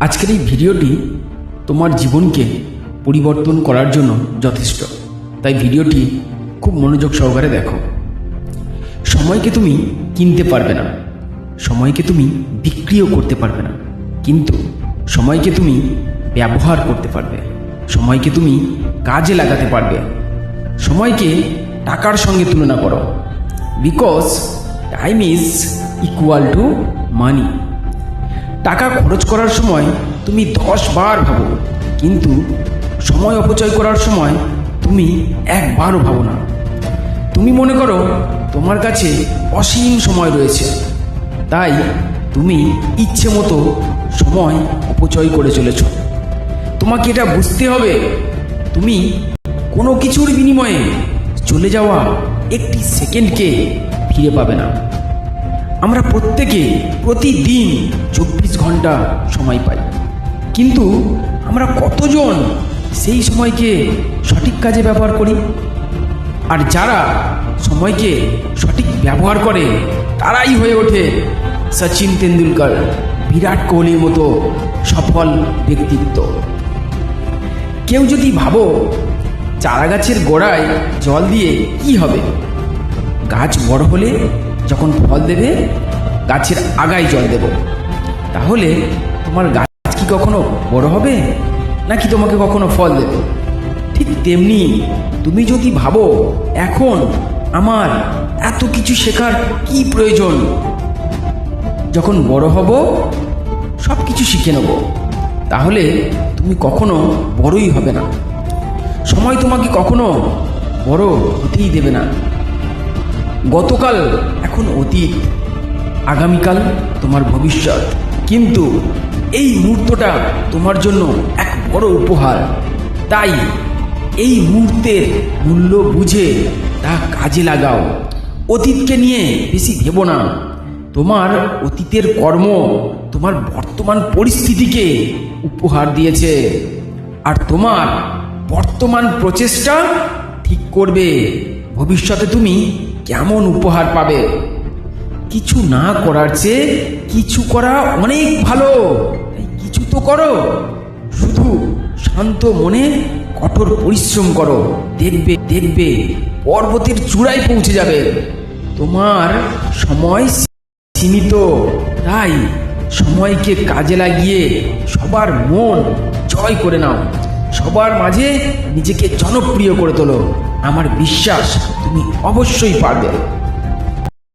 আজকের এই ভিডিওটি তোমার জীবনকে পরিবর্তন করার জন্য যথেষ্ট। তাই ভিডিওটি খুব মনোযোগ সহকারে দেখো। সময়কে তুমি কিনতে পারবে না। সময়কে তুমি বিক্রিও করতে পারবে না। কিন্তু সময়কে তুমি ব্যবহার করতে পারবে। সময়কে তুমি কাজে লাগাতে পারবে। সময়কে টাকার সঙ্গে তুলনা করো। Because time is equal to money টাকা খরচ করার সময় তুমি দশ বার ভাবো, কিন্তু সময় অপচয় করার সময় তুমি একবারও ভাবো না। তুমি মনে করো তোমার কাছে অসীম সময় রয়েছে, তাই তুমি ইচ্ছে মতো সময় অপচয় করে চলেছ। তোমাকে এটা বুঝতে হবে, তুমি কোনো কিছুর বিনিময়ে চলে যাওয়া একটি সেকেন্ডকে ফিরে পাবে না। আমরা প্রত্যেকে প্রতিদিন চব্বিশ ঘণ্টা সময় পাই। কিন্তু আমরা কতজন সেই সময়কে সঠিক কাজে ব্যবহার করি? আর যারা সময়কে সঠিক ব্যবহার করে, তারাই হয়ে ওঠে সচিন তেন্ডুলকর, বিরাট কোহলির মতো সফল ব্যক্তিত্ব। কেউ যদি ভাবো চারা গাছের গোড়ায় জল দিয়ে কি হবে? গাছ বড় হলে যখন ফল দেবে, গাছের আগায় জল দেব। তাহলে তোমার গাছ কি কখনো বড় হবে, নাকি তোমাকে কখনো ফল দেবে? ঠিক তেমনি তুমি যদি ভাবো, এখন আমার এত কিছু শেখার কি প্রয়োজন? যখন বড় হব সব কিছু শিখে নেব। তাহলে তুমি কখনো বড়ই হবে না। সময় তোমাকে কখনো বড় হতেই দেবে না। গতকাল, এখন অতীত, আগামীকাল তোমার ভবিষ্যৎ। কিন্তু এই মুহূর্তটা তোমার জন্য এক বড় উপহার। তাই এই মুহূর্তের মূল্য বুঝে তা কাজে লাগাও। অতীতকে নিয়ে বেশি ভেবো না। তোমার অতীতের কর্ম তোমার বর্তমান পরিস্থিতিকে উপহার দিয়েছে। আর তোমার বর্তমান প্রচেষ্টা ঠিক করবে। ভবিষ্যতে তুমি কেমন উপহার পাবে? কিছু না করার চেয়ে কিছু করা অনেক ভালো। কিছু তো করো। শুধু শান্ত মনে কঠোর পরিশ্রম করো। দেখবে দেখবে পর্বতের চূড়ায় পৌঁছে যাবে। তোমার সময় সীমিত। তাই সময়কে কাজে লাগিয়ে সবার মন জয় করে নাও। সবার মাঝে নিজেকে জনপ্রিয় করে তোলো। আমার বিশ্বাস তুমি অবশ্যই পারবে।